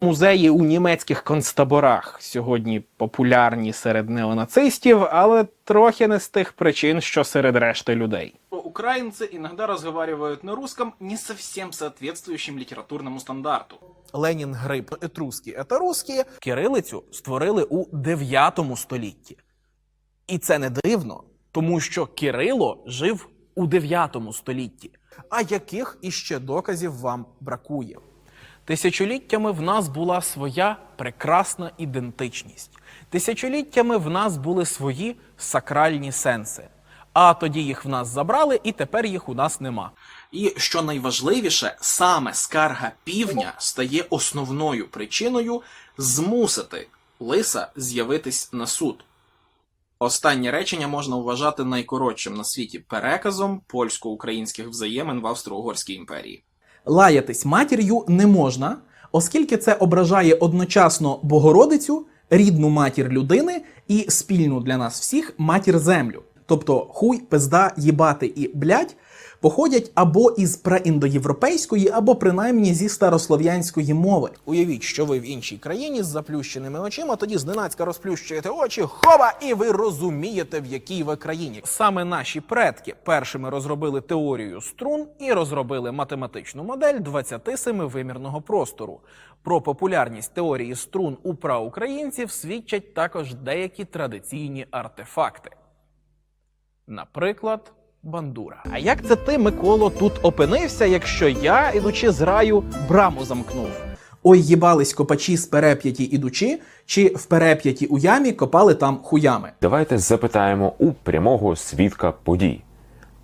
Музеї у німецьких концтаборах сьогодні популярні серед неонацистів, але трохи не з тих причин, що серед решти людей. Украинцы иногда разговаривают на русском, не совсем соответствующем литературному стандарту. Ленін гриб етруски етарускі кирилицю створили у 9 столітті. І це не дивно, тому що Кирило жив у 9 столітті. А яких іще доказів вам бракує? Тисячоліттями в нас була своя прекрасна ідентичність. Тисячоліттями в нас були свої сакральні сенси. А тоді їх в нас забрали, і тепер їх у нас нема. І що найважливіше, саме скарга півня стає основною причиною змусити лиса з'явитись на суд. Останнє речення можна вважати найкоротшим на світі переказом польсько-українських взаємин в Австро-Угорській імперії. Лаятись матір'ю не можна, оскільки це ображає одночасно Богородицю, рідну матір людини і спільну для нас всіх матір землю. Тобто хуй, пизда, їбати і блядь походять або із праіндоєвропейської, або принаймні зі старослов'янської мови. Уявіть, що ви в іншій країні з заплющеними очима, тоді зненацька розплющуєте очі, хова, і ви розумієте, в якій ви країні. Саме наші предки першими розробили теорію струн і розробили математичну модель 27-вимірного простору. Про популярність теорії струн у праукраїнців свідчать також деякі традиційні артефакти. Наприклад, бандура. А як це ти, Миколо, тут опинився, якщо я, ідучи з раю, браму замкнув? Ой, їбались копачі з переп'яті ідучи, чи в переп'яті у ямі копали там хуями. Давайте запитаємо у прямого свідка подій.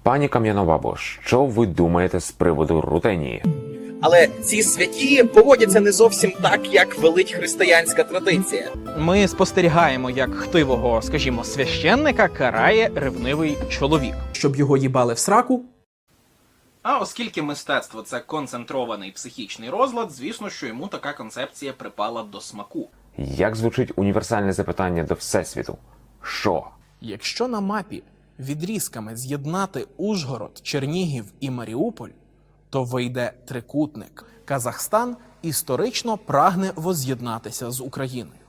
Пані Кам'янобабо, що ви думаєте з приводу рутенії? Але ці святі поводяться не зовсім так, як велить християнська традиція. Ми спостерігаємо, як хтивого, скажімо, священника карає ревнивий чоловік. Щоб його їбали в сраку, А оскільки мистецтво це концентрований психічний розлад, звісно, що йому така концепція припала до смаку. Як звучить універсальне запитання до Всесвіту? Що? Якщо на мапі відрізками з'єднати Ужгород, Чернігів і Маріуполь, то вийде трикутник. Казахстан історично прагне воз'єднатися з Україною.